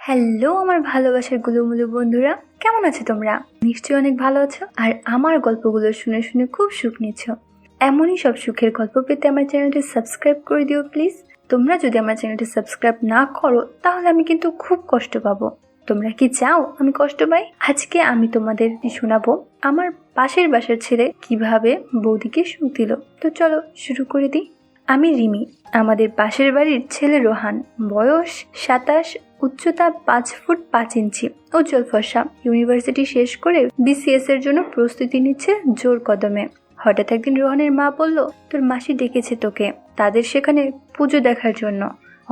Hello আমার ভালোবাসার গুলোমুলো বন্ধুরা, কেমন আছো তোমরা? নিশ্চয়ই অনেক ভালো আছো, আর আমার গল্পগুলো শুনে শুনে খুব সুখ নিচ্ছ। এমনই সব সুখের গল্প পেতে আমার চ্যানেলটি সাবস্ক্রাইব করে দিও প্লিজ। তোমরা যদি আমার চ্যানেলটি সাবস্ক্রাইব না করো, তাহলে আমি কিন্তু খুব কষ্ট পাবো। তোমরা কি চাও আমি কষ্ট পাই? আজকে আমি তোমাদের শোনাবো আমার পাশের বাসার ছেলে কীভাবে বৌদিকে সুখ দিল। তো চলো শুরু করে দিই। আমি রিমি, আমাদের পাশের বাড়ির ছেলে রোহান। বয়স সাতাশ, উচ্চতা পাঁচ ফুট পাঁচ ইঞ্চি, উজ্জ্বল ফর্সা। ইউনিভার্সিটি শেষ করে বিসিএস এর জন্য প্রস্তুতি নিচ্ছে জোর কদমে। হঠাৎ একদিন রোহানের মা বলল, তোর মাসি ডেকেছে তোকে। তাদের সেখানে পুজো দেখার জন্য।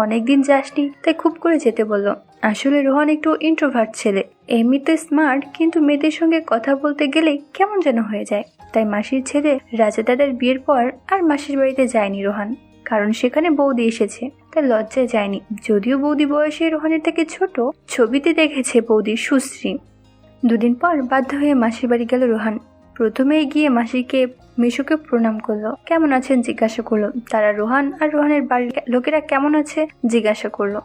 অনেকদিন যাসনি, তাই খুব করে যেতে বলল। আসলে রোহান একটু ইন্ট্রোভার্ট ছেলে। এমনিতে স্মার্ট কিন্তু মেয়েদের সঙ্গে কথা বলতে গেলে কেমন যেন হয়ে যায়। তাই মাসির ছেলে রাজা দাদার বিয়ের পর আর মাসির বাড়িতে যায়নি রোহান, কারণ সেখানে বৌদি এসেছে, তাই লজ্জায় যায়নি। যদিও বৌদি বয়সে রোহানের থেকে ছোট, ছবিতে দেখেছে বৌদি সুশ্রী। দুদিন পর বাধ্য হয়ে মাসির বাড়ি গেল রোহান। প্রথমেই গিয়ে মাসিকে মিশুকে প্রণাম করল। কেমন আছেন? জিজ্ঞাসা করল। তারা রোহান আর রোহানের বাড়ির লোকেরা কেমন আছে? জিজ্ঞাসা করল।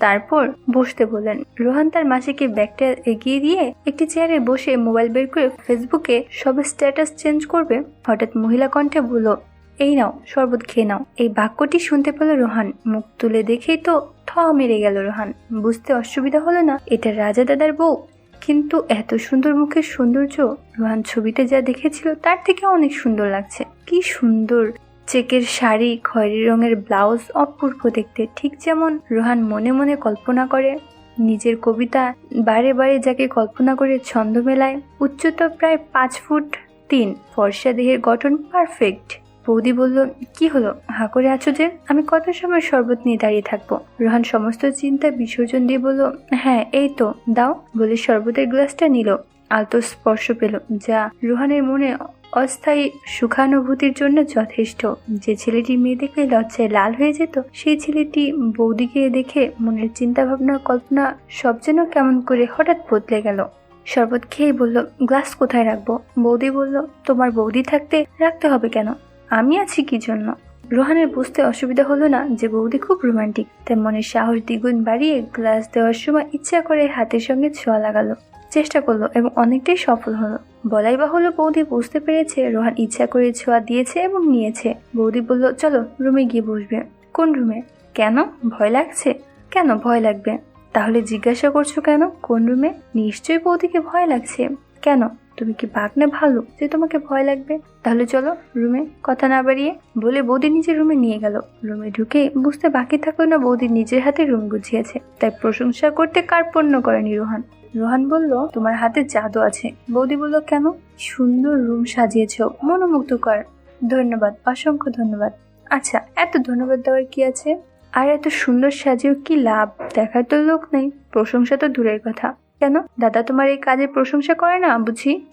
তারপর বসতে বললেন। রোহান তার মাসিকে ব্যাগটা এগিয়ে দিয়ে একটি চেয়ারে বসে মোবাইল বের করে ফেসবুকে সব স্ট্যাটাস চেঞ্জ করবে। হঠাৎ মহিলা কণ্ঠে বলল, এই নাও, শরবত খেয়ে নাও। এই বাক্যটি শুনতে পেল রোহান। মুখ তুলে দেখেই তো থ মেরে গেল রোহান। বুঝতে অসুবিধা হলো না, এটা রাজা দাদার বউ কিন্তু এত সুন্দর মুখের সৌন্দর্য, রোহান ছবিতে যা দেখেছিল তার থেকে অনেক সুন্দর লাগছে। কি সুন্দর। চেকের শাড়ি, খয়েরি রঙের ব্লাউজ অপূর্ব দেখতে। ঠিক যেমন রোহান মনে মনে কল্পনা করে, নিজের কবিতা বারে বারে যাকে কল্পনা করে ছন্দ মেলায়, উচ্চতা প্রায় পাঁচ ফুট তিন, ফর্সা দেহের গঠন পারফেক্ট বৌদি বলল, কি হলো? হা করে আছো যে? আমি কত সময় শরবত নিয়ে দাঁড়িয়ে থাকব? রোহান সমস্ত চিন্তা বিসর্জন দিয়ে বলল হ্যাঁ এই তো, দাও। বলে শরবতের গ্লাসটা নিল, আলতো স্পর্শ পেল, যা রোহানের মনে অস্থায়ী সুখানুভূতির জন্য যথেষ্ট। যে ছেলেটি মেয়ে দেখলে লজ্জায় লাল হয়ে যেত, সেই ছেলেটি বৌদিকে দেখে মনের চিন্তা ভাবনা কল্পনা সব যেন কেমন করে হঠাৎ বদলে গেল। শরবত খেয়ে বলল, গ্লাস কোথায় রাখব? বৌদি বলল, তোমার বৌদি থাকতে রাখতে হবে কেন? আমি আছি কি জন্য? রোহানের বুঝতে অসুবিধা হলো না যে বৌদি খুব রোমান্টিক, তাই মনের সাহস দ্বিগুণ বাড়িয়ে গ্লাস দেওয়ার সময় ইচ্ছা করে হাতের সঙ্গে ছোঁয়া লাগালো, চেষ্টা করল এবং অনেকটাই সফল হলো। বলাই বাহুল্য বৌদি বুঝতে পেরেছে রোহান ইচ্ছা করে ছোঁয়া দিয়েছে এবং নিয়েছে। বৌদি বলল, চলো, রুমে গিয়ে বসবে। কোন রুমে? কেন? ভয় লাগছে? কেন ভয় লাগবে? তাহলে জিজ্ঞাসা করছ কেন? কোন রুমে? নিশ্চয়ই বৌদিকে ভয় লাগছে। কেন? তুমি কি বাঘ না ভালো যে তোমাকে ভয় লাগবে? তাহলে চলো রুমে কথা না বাড়িয়ে বলে বৌদি নিজের রুমে নিয়ে গেল। রুমে ঢুকে বুঝতে বাকি থাকল না বৌদি নিজের হাতে রুম গুছিয়েছে। তাই প্রশংসা করতে কার্পণ্য করেনি রোহান। রোহান বলল, তোমার হাতে জাদু আছে। বৌদি বলল, কেন? সুন্দর রুম সাজিয়েছ, মনোমুগ্ধকর। ধন্যবাদ, অসংখ্য ধন্যবাদ। আচ্ছা এত ধন্যবাদ দেওয়ার কি আছে? আর এত সুন্দর সাজিয়েও কি লাভ? দেখার তো লোক নেই, প্রশংসা তো দূরের কথা। কেন? দাদা তোমার এই কাজের প্রশংসা করে না, বুঝি?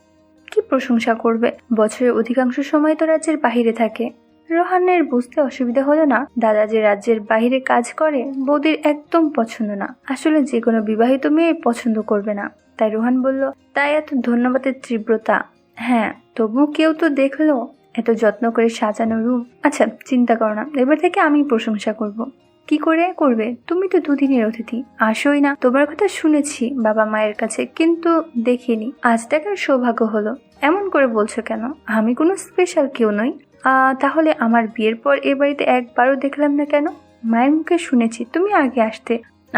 কি প্রশংসা করবে? বছরের অধিকাংশ সময় তো রাজ্যের বাহিরে থাকে। রোহানের বুঝতে অসুবিধা হলো না? দাদা যে রাজ্যের বাহিরে কাজ করে, বৌদির একদম পছন্দ না। আসলে যে কোনো বিবাহিত মেয়ে পছন্দ করবে না। তাই রোহান বলল, তাই এত ধন্যবাদের তীব্রতা। হ্যাঁ তবু কেউ তো দেখল? এত যত্ন করে সাজানো রুম আচ্ছা চিন্তা করো না। এবার থেকে আমি প্রশংসা করব। কি করে করবে? তুমি তো দুদিনের অতিথি। আসোই না। তোমার কথা শুনেছি বাবা মায়ের কাছে, কিন্তু দেখিনি। আজ দেখার সৌভাগ্য হলো। এমন করে বলছো কেন? আমি কোনো স্পেশাল কেউ নই। তাহলে আমার বিয়ের পর এ বাড়িতে একবারও দেখলাম না কেন? মায়ের মুখে শুনেছি, তুমি আগে আসতে।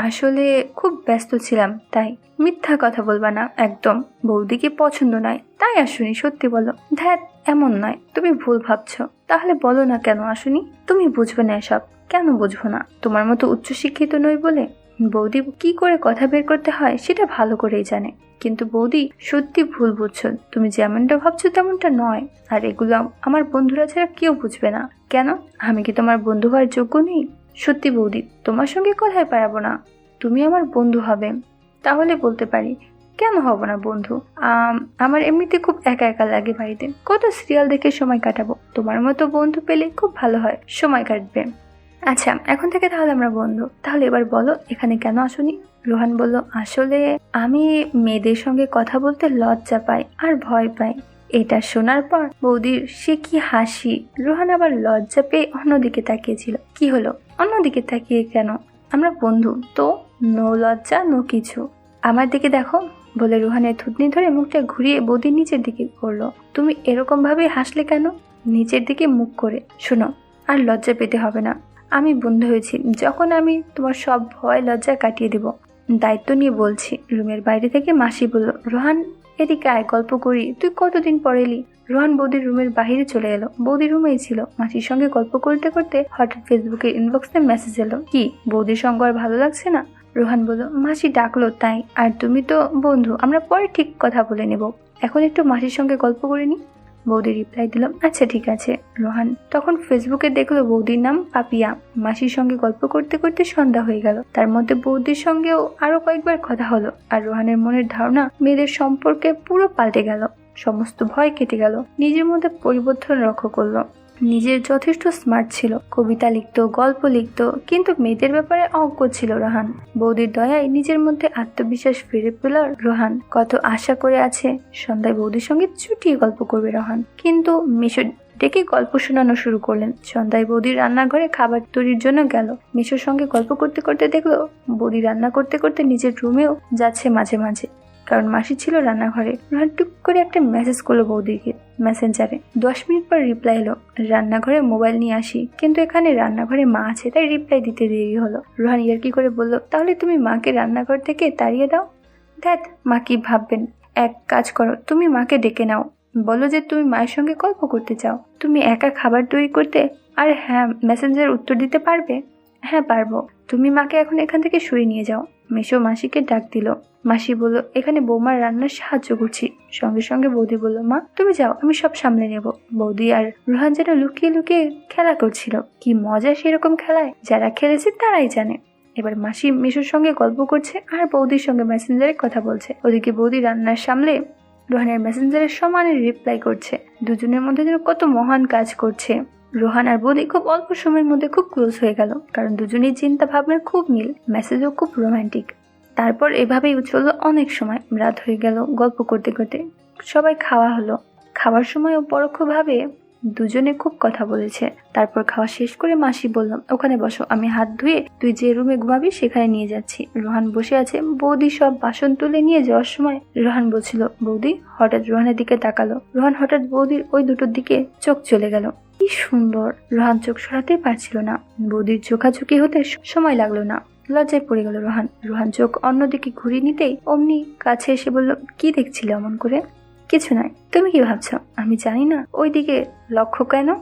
আসলে খুব ব্যস্ত ছিলাম, তাই। মিথ্যা কথা বলবা না, একদম। বৌদিকে পছন্দ নয়? তাই আসুনি, সত্যি বলো। ধ্যাত এমন নয়। তুমি ভুল ভাবছ। তাহলে বলো না কেন, আসুনি? তুমি বুঝবে না এসব। কেন বুঝব না? তোমার মতো উচ্চশিক্ষিত নই বলে বৌদি কি করে কথা বের করতে হয় সেটা ভালো করেই জানে। কিন্তু বৌদি সত্যি ভুল বুঝছ। তুমি যেমনটা ভাবছ তেমনটা নয়। আর এগুলো আমার বন্ধুরা ছাড়া কেউ বুঝবে না। কেন? আমি কি তোমার বন্ধু হওয়ার যোগ্য নেই? সত্যি বৌদি, তোমার সঙ্গে কথায় পারাবো না? তুমি আমার বন্ধু হবে। তাহলে বলতে পারি, কেন হব না বন্ধু? আমার এমনিতে খুব একা একা লাগে বাড়িতে। কত সিরিয়াল দেখে সময় কাটাবো। তোমার মতো বন্ধু পেলে খুব ভালো হয়। সময় কাটবে। আচ্ছা এখন থেকে তাহলে আমরা বন্ধু। তাহলে এবার বলো, এখানে কেন আসনি? রোহান বলল, আসলে আমি মেয়েদের সঙ্গে কথা বলতে লজ্জা পাই আর ভয় পাই। এটা শোনার পর বৌদির সে কি হাসি? রোহান আবার লজ্জা পেয়ে অন্যদিকে তাকিয়েছিল। কি হলো? অন্যদিকে তাকিয়ে কেন? আমরা বন্ধু, তো নো লজ্জা, নো কিছু। আমার দিকে দেখো, বলে রুহানের থুতনি ধরে মুখটা ঘুরিয়ে বৌদির নিচের দিকে করল। তুমি এরকম ভাবে হাসলে কেন? নিচের দিকে মুখ করে। শোনো, আর লজ্জা পেতে হবে না। আমি বন্ধু হয়েছি। যখন আমি তোমার সব ভয়, লজ্জা কাটিয়ে দেব, দায়িত্ব নিয়ে বলছি। রুমের বাইরে থেকে মাসি বলল, রোহান, এদিকে আয়, গল্প করি। তুই কতদিন পর এলি? রোহান বৌদির রুমের বাইরে চলে এলো। বৌদির রুমেই ছিল। মাসির সঙ্গে গল্প করতে করতে হঠাৎ ফেসবুকে ইনবক্সে মেসেজ এলো। কি, বৌদির সঙ্গ আর ভালো লাগছে না? রোহান বলল, মাসি ডাকলো, তাই। আর তুমি তো বন্ধু, আমরা পরে ঠিক কথা বলে নেব। এখন একটু মাসির সঙ্গে গল্প করে নি? বৌদি রিপ্লাই দিলাম আচ্ছা ঠিক আছে। রোহান তখন ফেসবুকে দেখল বৌদির নাম পাপিয়া। মাসির সঙ্গে গল্প করতে করতে সন্ধ্যা হয়ে গেল। তার মধ্যে বৌদির সঙ্গেও আরও কয়েকবার কথা হলো আর রোহানের মনের ধারণা মেয়েদের সম্পর্কে পুরো পাল্টে গেল। সমস্ত ভয় কেটে গেল। নিজের মধ্যে পরিবর্তন লক্ষ্য করল। নিজের যথেষ্ট স্মার্ট ছিল। কবিতা লিখতো, গল্প লিখতো, কিন্তু মেয়েদের ব্যাপারে অজ্ঞ ছিল রোহান। বৌদির দয়ায় নিজের মধ্যে আত্মবিশ্বাস ফিরে পেল রোহান। কত আশা করে আছে, সন্ধ্যায় বৌদির সঙ্গে চুটিয়ে গল্প করবে রোহান। কিন্তু মিশো ডেকে গল্প শোনানো শুরু করলেন। সন্ধ্যায় বৌদির রান্নাঘরে খাবার তৈরির জন্য গেল। মিশোর সঙ্গে গল্প করতে করতে দেখল, বৌদি রান্না করতে করতে নিজের রুমেও যাচ্ছে মাঝে মাঝে। কারণ মাসি ছিল রান্নাঘরে। রোহান টুক করে একটা মেসেজ করল বৌদিকে মেসেঞ্জারে দশ মিনিট পর রিপ্লাই এলো, রান্নাঘরে মোবাইল নিয়ে আসি, কিন্তু এখানে রান্নাঘরে মা আছে, তাই রিপ্লাই দিতে দেরি হলো। রোহান ইয়ার কি করে বলল, তাহলে তুমি মাকে রান্নাঘর থেকে তাড়িয়ে দাও? দেখ মা কি ভাববেন? এক কাজ করো, তুমি মাকে ডেকে নাও। বলো যে তুমি মায়ের সঙ্গে গল্প করতে চাও। তুমি একা খাবার তৈরি করতে আর হ্যাঁ মেসেঞ্জার উত্তর দিতে পারবে? হ্যাঁ পারব। তুমি মাকে এখন এখান থেকে সরিয়ে নিয়ে যাও। মেশো মাসিকে ডাক দিল। মাসি বলল, এখানে বৌমার রান্নার সাহায্য করছি। সঙ্গে সঙ্গে বৌদি বলল, মা, তুমি যাও, আমি সব সামলে নেব। বৌদি আর রুহান যেন লুকিয়ে লুকিয়ে খেলা করছিল। কি মজা সেরকম খেলায়, যারা খেলেছে তারাই জানে। এবার মাসি মিশুর সঙ্গে গল্প করছে আর বৌদির সঙ্গে মেসেঞ্জারে কথা বলছে। ওদিকে বৌদি রান্নার সামলে রোহানের মেসেঞ্জারের সমানে রিপ্লাই করছে। দুজনের মধ্যে যেন কত মহান কাজ করছে। রোহান আর বৌদি খুব অল্প সময়ের মধ্যে খুব ক্লোজ হয়ে গেল, কারণ দুজনের চিন্তা ভাবনার খুব মিল মেসেজও খুব রোমান্টিক তারপর এভাবেই চলল অনেক সময় রাত হয়ে গেল গল্প করতে করতে। সবাই খাওয়া হলো। খাওয়ার সময়ও পরোক্ষভাবে দুজনে খুব কথা বলেছে। তারপর খাওয়া শেষ করে মাসি বললাম ওখানে বসো, আমি হাত ধুয়ে তুই যে রুমে ঘুমাবি সেখানে নিয়ে যাচ্ছি। রোহান বসে আছে, বৌদি সব বাসন তুলে নিয়ে যাওয়ার সময় রোহান বলছিল, বৌদি, হঠাৎ রোহানের দিকে তাকালো। রোহান হঠাৎ বৌদির ওই দুটোর দিকে চোখ চলে গেল। কি সুন্দর। রোহান চোখ সরাতে পারছিল না। বৌদির চোখাচোখি হতে সময় লাগল না। লজ্জায় পড়ে গেল রোহান। রোহান চোখ অন্যদিকে ঘুরিয়ে নিতেই অমনি কাছে এসে বলল, কি দেখছিলে অমন করে? কিছু নয়। তুমি কি ভাবছ? আমি জানি না। ওইদিকে লক্ষ্য কেন?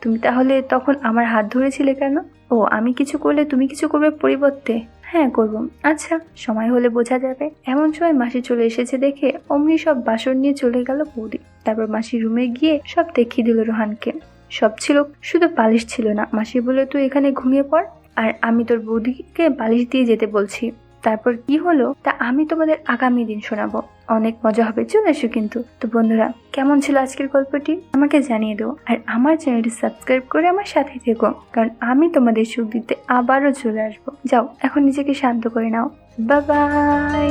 তুমি তাহলে তখন আমার হাত ধরেছিলে কেন? ও, আমি কিছু করলে তুমি কিছু করবে পরিবর্তে? হ্যাঁ করব। আচ্ছা সময় হলে বোঝা যাবে। এমন সময় মাসি চলে এসেছে দেখে অমনি সব বাসন নিয়ে চলে গেল বৌদি। তারপর মাসি রুমে গিয়ে সব দেখিয়ে দিল রোহানকে। সব ছিল, শুধু বালিশ ছিল না। মাসি বলে তুই এখানে ঘুমিয়ে পড়, আর আমি তোর বৌদিকে বালিশ দিয়ে যেতে বলছি। তারপর কি হলো, তা আমি তোমাদের আগামী দিন শোনাবো। অনেক মজা হবে, চলে এসো কিন্তু। তো বন্ধুরা, কেমন ছিল আজকের গল্পটি? আমাকে জানিয়ে দাও। আর আমার চ্যানেলটি সাবস্ক্রাইব করে আমার সাথে থেকো, কারণ আমি তোমাদের সুখ দিতে আবারও চলে আসব। যাও, এখন নিজেকে শান্ত করে নাও। বাই।